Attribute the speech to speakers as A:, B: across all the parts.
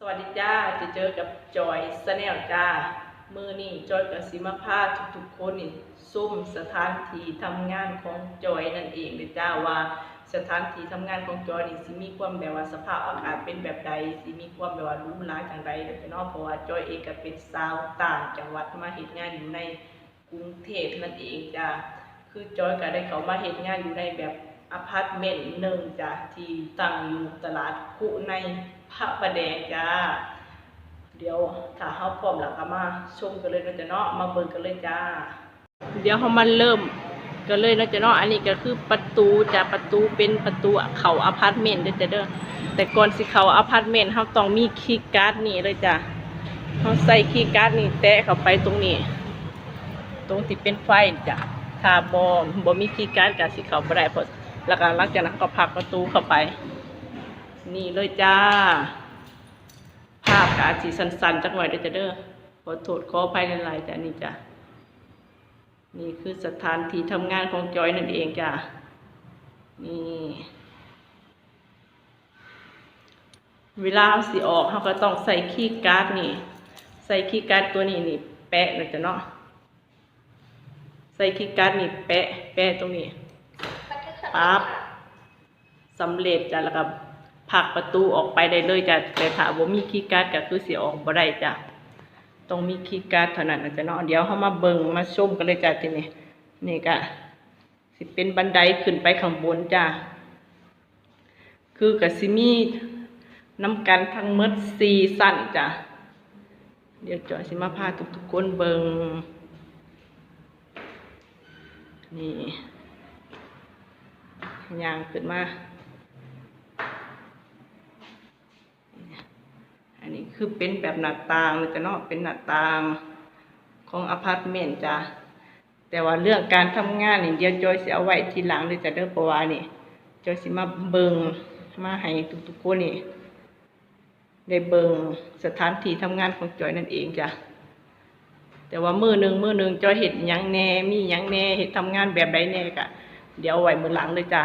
A: สวัสดีจ้าจะเจอกับจอยสแนลจ้า มือนี่จอยกับสิมาพาทุกๆคนนี่ซุ่มสถานที่ทำงานของจอยนั่นเองเลยจ้าว่าสถานที่ทำงานของจอยนี่สิมีความแบบว่าสภาพอากาศเป็นแบบใดสิมีความแบบว่ารู้ร้าจังใดเดี๋ยวไปนอกเพราะว่าจอยเองก็เป็นสาวต่างจังหวัดมาเฮ็ดงานอยู่ในกรุงเทพนั่นเองจ้าคือจอยก็ได้เขามาเฮ็ดงานอยู่ในแบบ อพาร์ตเมนต์หนึ่งจ้ะที่ตั้งอยู่ตลาดคุในพระประแดงจ้า เดี๋ยวถ้าเฮาพร้อมแล้วก็มาชมกันเลยเนาะจ้ะเนาะมาเบิ่งกันเลยจ้า เดี๋ยวเฮามาเริ่มกันเลยเนาะจ้ะเนาะอันนี้ก็คือประตูจ้ะประตูเป็นประตูเขาอพาร์ตเมนต์เด้อจ้ะเด้อแต่ก่อนสิเขาอพาร์ตเมนต์เฮาต้องมีคีย์การ์ดนี่เลยจ้ะเฮาใส่คีย์การ์ดนี่แตะเข้าไปตรงนี้ ตรงที่เป็นไฟจ้ะถ้าบอมบ่มีคีย์การ์ดก็สิเข้าบ่ได้เพราะ แล้วก็หลังจากนั้นก็ผลักประตูเข้าไป นี่เลยจ้า ภาพกาจสิสั้นๆจักหน่อยเด้อจ้ะเด้อขอโทษขออภัยหลายๆจ้ะนี่จ้ะนี่คือสถานที่ทำงานของจอยนั่นเองจ้ะนี่เวลาเราสิออกเราก็ต้องใส่คีย์การ์ดนี่ ใส่คีย์การ์ดตัวนี้นี่แปะเลยจ้ะเนาะใส่คีย์การ์ดนี่แปะ แปะตรงนี้ ปั๊บสำเร็จจ้ะแล้วก็ผักประตูออกไปได้เลยจ้ะแต่ถ้าบ่มีคีย์การ์ดก็คือสิออกบ่ได้จ้ะต้องมีคีย์การ์ดเท่านั้นนะจ้ะเนาะเดี๋ยวเฮามาเบิ่งมาชมกันเลยจ้ะทีนี้นี่ก็สิเป็นบันไดขึ้นไปข้างบนจ้ะคือก็สิมีน้ำกันทั้งหมด4สั้นจ้ะเดี๋ยวจอยสิมาพาทุกๆคนเบิ่งนี่ ยางขึ้นมา อันนี้คือเป็นแบบหน้าต่างเลยจ้ะเนาะเป็นหน้าต่างของอพาร์ตเมนต์จ้ะแต่ว่าเรื่องการทำงานนี่เดี๋ยวจอยสิเอาไว้ทีหลังเลยจะเด้อเพราะวานี่จอยสิมาเบิงมาให้ทุกๆคนนี่ได้เบิงสถานที่ทำงานของจอยนั่นเองจ้ะแต่ว่ามือหนึ่งมือหนึ่งจอยเห็ดยังแน่มียังแน่เห็ดทำงานแบบใดแน่กะ เดี๋ยวเอาไว้มือหลังเลยจ้ะ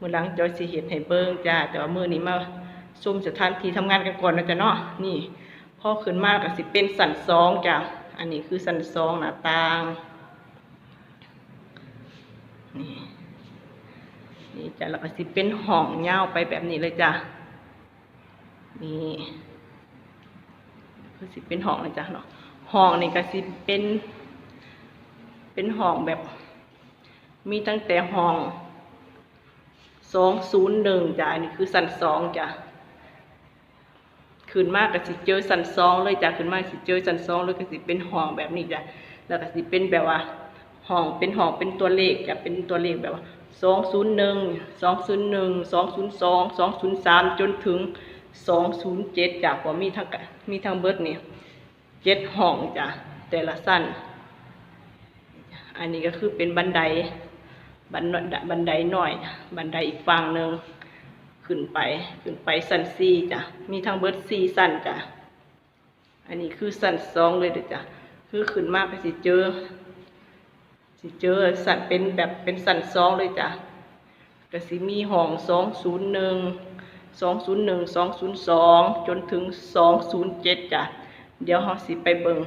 A: มือหลังจอยสิเห็ดให้เบิ่งจ้ะแต่ว่ามือนี้มาชมสถานที่ทำงานกันก่อนนะจ้ะเนาะนี่พอขึ้นมาก็สิเป็นสันสองจ้ะอันนี้คือสันสองหน้าต่างนี่นี่จ้ะแล้วก็สิเป็นห้องยาไปแบบนี้เลยจ้ะนี่คือสิเป็นห้องเลยจ้ะเนาะห้องนี่ก็สิเป็น เป็นห้องแบบ มีตั้งแต่ห้องสองศูนย์หนึ่งจ้ะอันนี้คือสันสองจ้ะขึ้นมากก็สิเจอสันสองเลยจ้ะขึ้นมากสิเจอสันสองเลยก็สิเป็นห้องแบบนี้จ้ะแล้วก็สิเป็นแบบว่าห้องเป็นห้องเป็นตัวเลขจ้ะเป็นตัวเลขแบบว่าสองศูนย์หนึ่งสองศูนย์หนึ่งสองศูนย์สองสองศูนย์สามจนถึงสองศูนย์เจ็ดจ้ะเพรามีทั้งมีทั้งเบิร์ดนี่ยเจ็ดห้องจ้ะแต่ละสั้น อันนี้ก็คือเป็นบันได บันบันไดหน่อย บันไดอีกฝั่งหนึ่งขึ้นไปขึ้นไปสั้นสี่จ้ะมีทั้งเบิดสี่สั้นจ้ะอันนี้คือสั้นสองเลยเด้อจ้ะคือขึ้นมากก็สิเจอ สิเจอสั้นเป็นแบบเป็นสั้นสองเลยจ้ะก็สิมีห้องสองศูนย์หนึ่งสองศูนย์หนึ่งสองศูนย์สองจนถึงสองศูนย์เจ็ดจ้ะเดี๋ยวเราสิไปเบิ่ง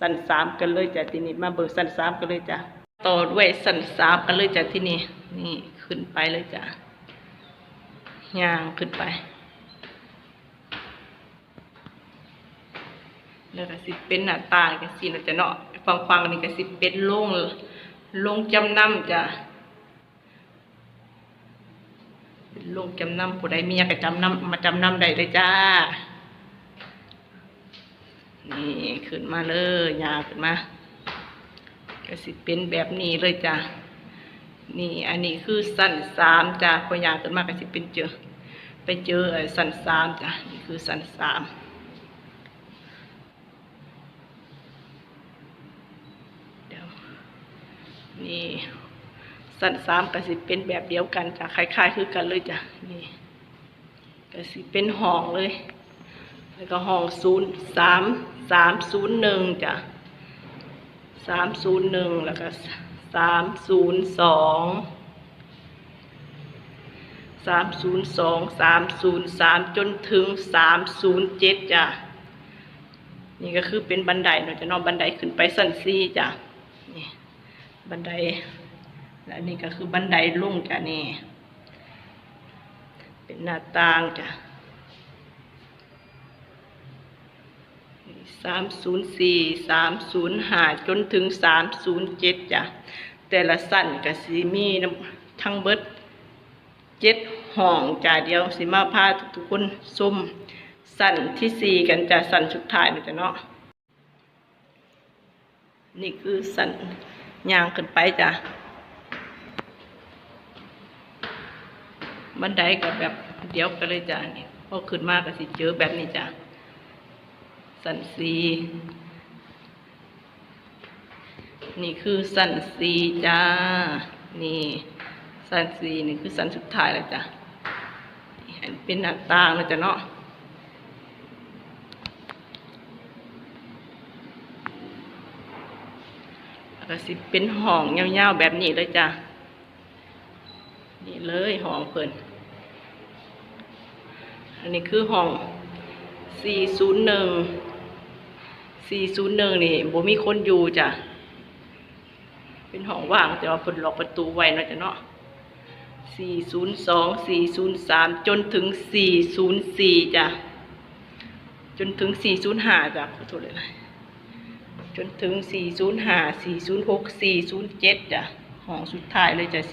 A: สันสามกันเลยจ้ะทีนี้มาเบิ่งสันสามกันเลยจ้ะ ต่อด้วยสันสามกันเลยจ้ะที่นี่นี่ขึ้นไปเลยจ้ะย่างขึ้นไป แล้วก็สิเป็นหน้าตากันสินะจ้ะเนาะฟังฟังๆนี่ก็สิเป็นโล่งโล่งจำนำจ้ะโล่งจำนำผู้ใดมีอยากจะจำนำมาจำนำได้เลยจ้า นี่ขึ้นมาเลยยาวขึ้นมา ก็สิเป็นแบบนี้เลยจ้ะนี่อันนี้คือสั้นสามจ้ะพอยาขึ้นมาก็สิเป็นเจอ ไปเจอสั้นสามจ้ะนี่คือสั้นสามเดี๋ยวนี่สั้นสามก็สิเป็นแบบเดียวกันจ้ะคล้ายๆ คือกันเลยจ้ะนี่ก็สิเป็นห้องเลย แล้วก็ห้องศูนย์สามสามศูนย์หนึ่งจ้ะ สามศูนย์หนึ่งแล้วก็สามศูนย์สองสามศูนย์สองสามศูนย์สามจนถึงสามศูนย์เจ็ดจ้ะนี่ก็คือเป็นบันไดเนาะจะนอกบันไดขึ้นไปสันซี่จ้ะนี่บันได และนี่ก็คือบันไดลุ่งจ้ะนี่ เป็นหน้าต่างจ้ะ สามศูนย์สี่สามศูนย์ห้าจนถึงสามศูนย์เจ็ดจ้ะแต่ละสั้นก็สีมีทั้งเบิดเจ็ดห้องจ้ะเดียวสิมาพาทุกคนส้มสั้นที่สี่กันจ้ะสั้นสุดท้ายนะจ้ะเนาะนี่คือสั้นยางขึ้นไปจ้ะบันไดกับแบบเดียวกันเลยจ้ะนี่พอขึ้นมาก็สิเจอแบบนี้จ้ะ สันสีนี่คือสันสีจ้า นี่สันสีนี่คือสันสุดท้ายแล้วจ้ะอันเป็นหน้าต่างนะจ้ะเนาะก็สิเป็นห้องยาวๆแบบนี้เลยจ้ะ นี่เลยห้องเพิ่น อันนี้คือห้อง 401 401นี่บ่มีคนอยู่จ้ะ เป็นห้องว่างแต่ว่าเพิ่นล็อกประตูไว้เนาะจ้ะเนาะ402 403 จนถึง 404 จ้ะ จนถึง 405 จ้ะขอโทษเลยนะจนถึง 405 406 407 จ้ะ ห้องสุดท้ายเลยจ้ะ 407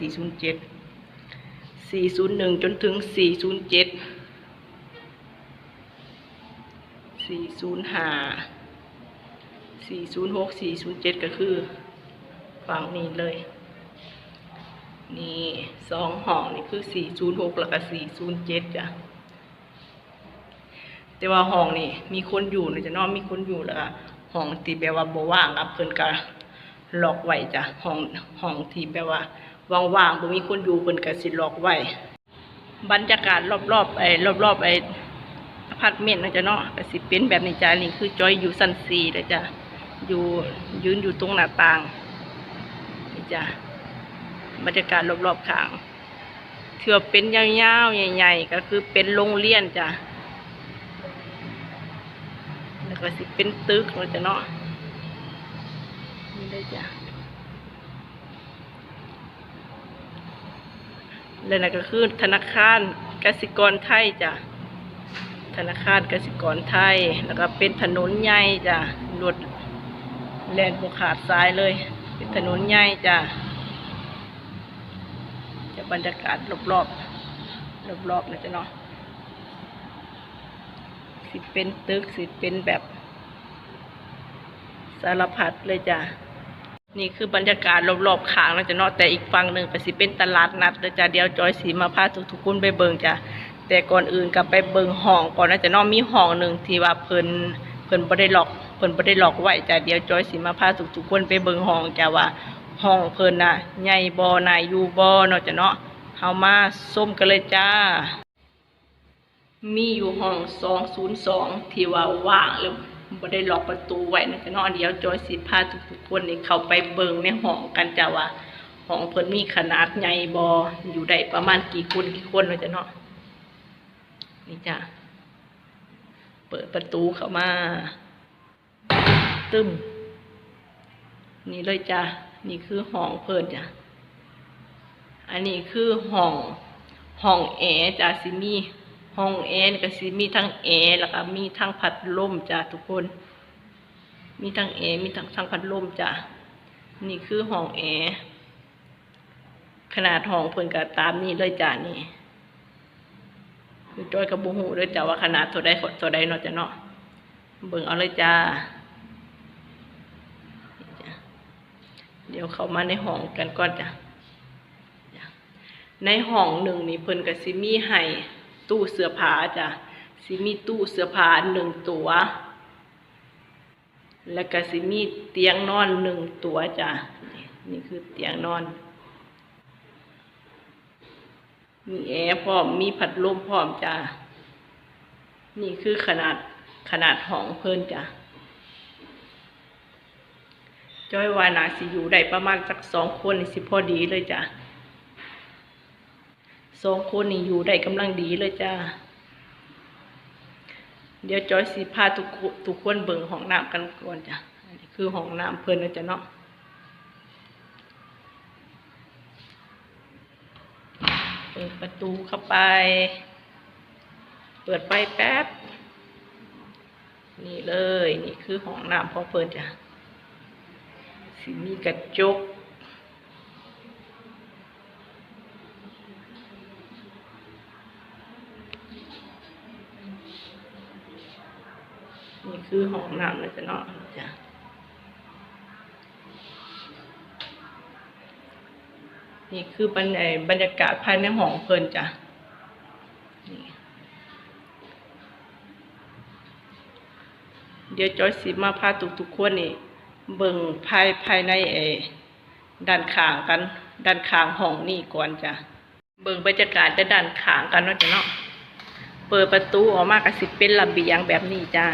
A: 401 จนถึง 407 405 406 407 ก็คือ ฝั่งนี้เลย นี่สองห้องนี่คือ 406 แล้วก็ 407 จ้ะ แต่ว่าห้องนี่มีคนอยู่นะจ๊ะเนาะมีคนอยู่แล้วก็ห้องที่แบบว่าบ่ว่างครับเพิ่นก็ล็อกไว้จ้ะห้องห้องที่แบบว่าว่างๆบ่มีคนอยู่เพิ่นก็สิล็อกไว้บรรยากาศรอบๆไอ้รอบๆไอ้อพาร์ตเมนต์นะจ๊ะเนาะก็สิเป็นแบบนี้จ้ะนี่คือจอยอยู่ชั้น4เลยจ้ะ อยู่ยืนอยู่ตรงหน้าต่างนี่จ้ะบรรยากาศรอบๆข้างเถื่อเป็นยาวๆใหญ่ๆก็คือเป็นโรงเรียนจ้ะแล้วก็สิเป็นตึกเราจะเนาะนี่เลยจ้ะแล้วนั่นก็คือธนาคารกสิกรไทยจ้ะธนาคารกสิกรไทย แล้วก็เป็นถนนใหญ่จ้ะรถ แลนบกขาดซ้ายเลย เป็นถนนใหญ่จ้ะจะบรรยากาศรอบๆรอบๆนะจ๊ะเนาะสิเป็นตึกสิเป็นแบบสารพัดเลยจ้ะนี่คือบรรยากาศรอบๆขางแล้วจ้ะเนาะแต่อีกฝั่งหนึ่งก็สิเป็นตลาดนัดเลยจ้ะเดี๋ยวจอยสีมาพาทุกๆคนไปเบิ่งจ้ะแต่ก่อนอื่นก็ไปเบิ่งห้องก่อนนะจะเนาะมีห้องหนึ่งที่ว่าเพิ่นเพิ่นบ่ได้ล็อก เพิ่นบ่ได้ล็อกไว้จ้ะเดี๋ยวจอยสีมาพาทุกๆคนไปเบิ่งห้องจ้ะว่าห้องเพิ่นน่ะใหญ่บ่น่าอยู่บ่เนาะจ้ะเนาะเฮามาส้มกันเลยจ้า มีอยู่ห้องสองศูนย์สองที่ว่าว่างแล้วบ่ได้ล็อกประตูไว้นะจ๊ะเนาะเดี๋ยวจอยสิพาทุกๆคนนี่เข้าไปเบิ่งในห้องกันจ้ะว่าห้องเพิ่นมีขนาดใหญ่บ่อยู่ได้ประมาณกี่คนกี่คนเนาะจ๊ะเนาะนี่จ้ะเปิดประตูเข้ามา ตึมนี่เลยจ้ะนี่คือห้องเพิ่นจ้ะอันนี้คือห้องห้องแอร์จ้ะสิมีห้องแอร์ก็สิมีทั้งแอร์แล้วก็มีทั้งพัดลมจ้ะทุกคน มีทั้งแอร์มีทั้งทั้งพัดลมจ้ะนี่คือห้องแอร์ขนาดห้องเพิ่นก็ตามนี้เลยจ้ะนี่คือจอยกับบุหูเลยจ้ะว่าขนาดเท่าใดเท่าใดเนาะจ้ะเนาะเบิ่งเอาเลยจ้านี่จ้ะเดี๋ยวเข้ามาในห้องกันก่อนจ้ะในห้องหนึ่งนี่เพิ่นก็สิมีให้ตู้เสื้อผ้าจ้ะสิมีตู้เสื้อผ้าหนึ่งตัว แล้วก็สิมีเตียงนอนหนึ่งตัวจ้ะนี่นี่คือเตียงนอน มีแอร์พร้อมมีพัดลมพร้อมจ้ะนี่คือขนาดขนาดห้องเพิ่นจ้ะ จ้อยว่านาสิอยู่ได้ประมาณสักสองคนนี่สิพอดีเลยจ้ะสองคนนี่อยู่ได้กำลังดีเลยจ้าเดี๋ยวจอยสีพาทุกทุกคนเบิ่งห้องน้ำกันก่อนจ้ะอันนี้คือห้องน้ำเพิ่นนะจ้ะเนาะเปิดประตูเข้าไป เปิดไฟแป๊บ นี่เลย นี่คือห้องน้ำขอเพิ่นจ้ะ สิมีกระจก นี่คือห้องน้ำเลยจ้ะเนาะจ้ะนี่คือบรรยบรรยากาศภายในห้องเพิ่นจ้ะเดี๋ยวจอยสิมาพาทุกๆคนนี่ เบิ่งภายภายในเอด้านข้างกัน ด้านข้างห้องนี่ก่อนจ้ะเบิ่งบรรยากาศด้านด้านข้างกันเนาะจ้ะเนาะเปิดประตูออกมาก็สิเป็นระเบียงแบบนี้จ้า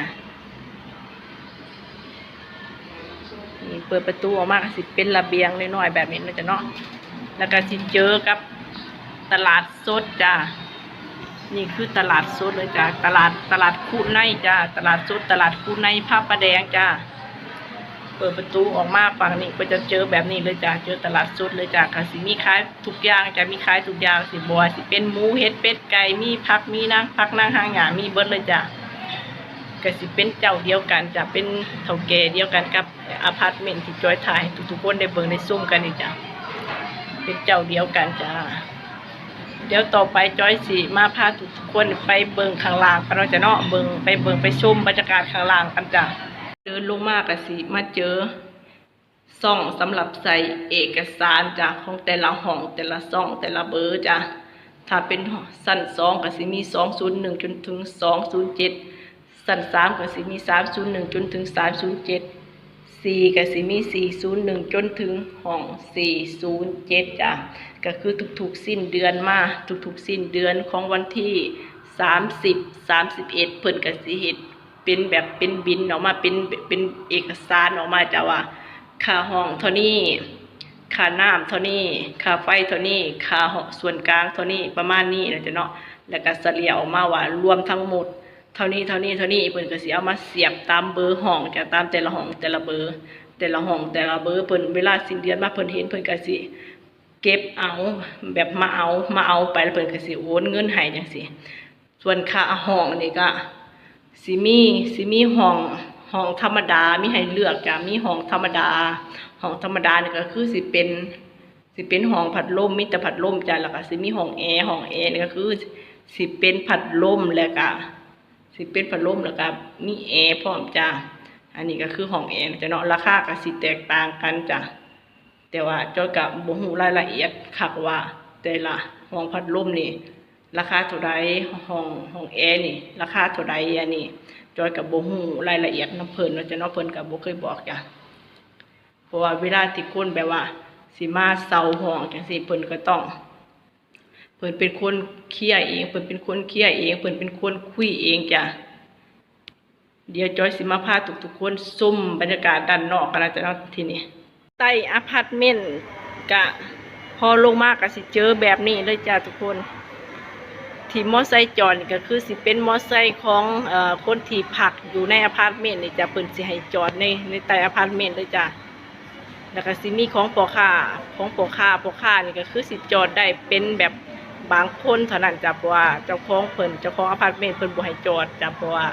A: นี่เปิดประตูออกมาก็สิเป็นระเบียงน้อยๆแบบนี้นะจ๊ะเนาะแล้วก็สิเจอกับตลาดสดจ้านี่คือตลาดสดเลยจ้าตลาดตลาดคูในจ้าตลาดสดตลาดคูในผ้าประแดงจ้า เปิดประตูออกมาฝั่งนี้ก็จะเจอแบบนี้เลยจ้าเจอตลาดสดเลยจ้าค่ะสิมีขายทุกอย่างจะมีขายทุกอย่างสิบัวสิเป็นหมูเห็ดเป็ดไก่มีผักมีนางผักนางหางหยามีเบิดเลยจ้าก็สิเป็นเจ้าเดียวกันจะเป็นเท่าแก่เดียวกันกับอพาร์ตเมนต์ที่จอยถ่ายทุกๆคนได้เบิ่งได้ซุ่มกันนี่จ้ะเป็นเจ้าเดียวกันจ้าเดี๋ยวต่อไปจอยสิมาพาทุกคนไปเบิ่งข้างล่างกันเนาจะเนาะเบิ่งไปเบิ่งไปชมบรรยากาศข้างล่างกันจ้ะ เดินลงมาก็สิมาเจอซ่องสำหรับใส่เอกสารจ้ะของแต่ละห้องแต่ละซ่องแต่ละเบอร์จ้ะถ้าเป็นสั้นสองก็สิมีสองศูนย์หนึ่งจนถึงสองศูนย์เจ็ดสั้นสามก็สิมีสามศูนย์หนึ่งจนถึงสามศูนย์เจ็ดสี่ก็สิมีสี่ศูนย์หนึ่งจนถึงห้องสี่ศูนย์เจ็ดจ้ะก็คือทุกๆสิ้นเดือนมาทุกๆสิ้นเดือนของวันที่สามสิบสามสิบเอ็ดเพิ่นก็สิเฮ็ด เป็นแบบเป็นบินออกมาเป็นเป็นเอกสารออกมาจ้ะว่าค่าห้องเท่านี้ค่าน้ำเท่านี้ค่าไฟเท่านี้ค่าส่วนกลางเท่านี้ประมาณนี้นะจ๊ะเนาะแล้วก็เฉลี่ยออกมาว่ารวมทั้งหมดเท่านี้เท่านี้เท่านี้เพิ่นก็สิเอามาเสียบตามเบอร์ห้องจ้ะตามแต่ละห้องแต่ละเบอร์ แต่ละห้องแต่ละเบอร์เพิ่นเวลาสิ้นเดือนมาเพิ่นเห็นเพิ่นก็สิเก็บเอาแบบมาเอามาเอาไปแล้วเพิ่นก็สิโอนเงินให้จังซี่ส่วนค่าห้องนี่ก็ สิมีสิมีห้องห้องธรรมดา มีให้เลือกจ้ะมีห้องธรรมดาห้องธรรมดานี่ก็คือสิเป็น สิเป็นห้องพัดลมมีแต่พัดลมจ้ะแล้วก็สิมีห้องแอร์ห้องแอร์นี่ก็คือสิเป็นพัดลมแล้วก็สิเป็นพัดลมแล้วก็มีแอร์พร้อมจ้ะอันนี้ก็คือห้องแอร์จ้ะเนาะราคาก็สิแตกต่างกันจ้ะแต่ว่าเจ้ากับบ่ฮู้รายละเอียดคักว่าแต่ละห้องพัดลมนี่ ราคาเท่าใดห้องห้องแอร์นี่ ราคาเท่าใดอันนี้จอยกับโบ่ฮู้รายละเอียดนํเพลินว่าจะนาะเพลินก็บ่เคยบอกจ้ะเพราะว่าเวลาที่คนแบบว่าสิมาเซาห้องจังซี่เพิ่นก็ต้องเพิ่นเป็นคนเคลียเองเพิ่นเป็นคนเคลียเองเพิ่นเป็นคนคุยเองจ้ะเดี๋ยวจอยสิมาพาทุกๆคนซุ่มบรรยากาศด้านนอกกันนะจ๊ะเนาะทีนี้ใต้อพาร์ตเมนต์กะพอลงมาก็สิเจอแบบนี้เลยจ้ะทุกคน ที่มอไซค์จอดนี่ก็คือสิเป็นมอไซค์ของเอ่อคนที่พักอยู่ในอพาร์ตเมนต์นี่จะเพิ่นสิให้จอดในในใต้อพาร์ตเมนต์เลยจ้ะแล้วก็สิมีของปอค่าของปอค่าปอค่านี่ก็คือสิจอดได้เป็นแบบบางคนเท่านั้นจ้ะเพราะว่าเจ้าของเพิ่นเจ้าของอพาร์ตเมนต์เพิ่นบ่ให้จอดจ้ะเพราะว่า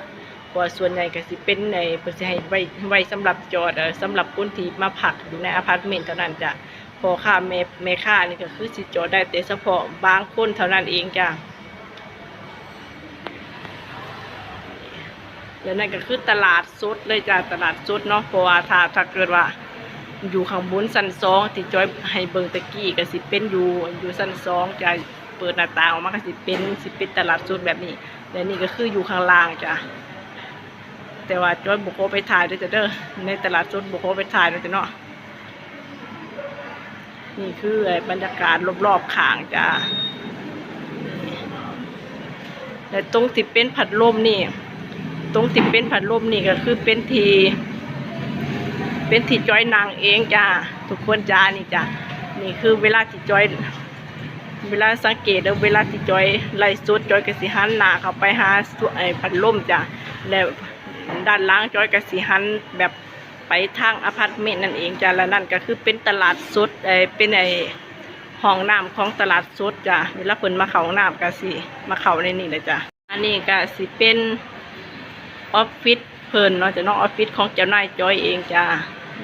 A: เพราะว่าส่วนใหญ่ก็สิเป็นในเพิ่นสิให้ไว้ไว้สำหรับจอดเอ่อสำหรับคนที่มาพักอยู่ในอพาร์ตเมนต์เท่านั้นจ้ะพอค่าแม่แม่ค่านี่ก็คือสิจอดได้แต่เฉพาะบางคนเท่านั้นเองจ้ะ แล้วนั่นก็คือตลาดสดเลยจ้ะตลาดสดเนาะเพราะว่าถ้าถ้าเกิดว่า อยู่ข้างบนชั้นสองที่จอยให้เบิงตะกี้ก็สิเป็นอยู่อยู่ชั้นสองจะเปิดหน้าต่างออกมาก็สิเป็นสิเป็นตลาดสดแบบนี้และนี่ก็คืออยู่ข้างล่างจ้ะแต่ว่าจอยบุกโคไปถ่ายด้วยจ้ะเด้อในตลาดสดบุกโคไปถ่ายด้วยจ้ะเนาะนี่คือบรรยากาศรอบๆข้างจ้ะและตรงที่เป็นผัดลมนี่ ตรงที่เป็นผัดลมนี่ก็คือเป็นที เป็นที่จอยนางเองจ้าทุกคนจ้านี่จ้านี่คือเวลาที่จอย เวลาสังเกตแล้วเวลาที่จอยไล่สุดจอยก็สิหันหน้าเข้าไปหาสไอผัดลมจ้ะแล้วด้านล่างจอยก็สิหันแบบไปทางอพาร์ตเมนต์นั่นเองจ้ะแล้วนั่นก็คือเป็นตลาดสดไอ้เป็นไอ้ห้องน้ำของตลาดสดจ้ะเวลาเพิ่นมาเข้าหน้ำก็สิมาเข้าในนี่เลยจ้ะอันนี้ก็สิเป็น ออฟฟิศเพิ่นเนาะจะเนาะออฟฟิศของเจ้านายจอยเองจ้ะ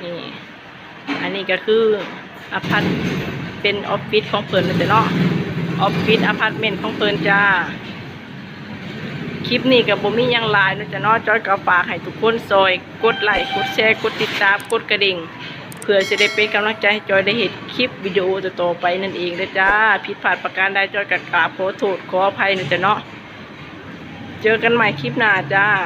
A: นี่อันนี้ก็คืออพาร์ตเป็นออฟฟิศของเพิ่นเลยจ้ะเนาะออฟฟิศอพาร์ตเมนต์ของเพิ่นจ้าคลิปนี้กับบ่มีหยังหลายเนาะจะเนาะจอยก็ฝากให้ทุกคนซอย กดไลค์กดแชร์กดติดตามกดกระดิ่งเพื่อจะได้เป็นกำลังใจให้จอยได้เห็นคลิปวิดีโอต่อๆไปนั่นเองเด้อจ้าผิดพลาดประการใดจอยก็กราบขอโทษขออภัยเนาะจะเนาะเจอกันใหม่คลิปหน้าจ้า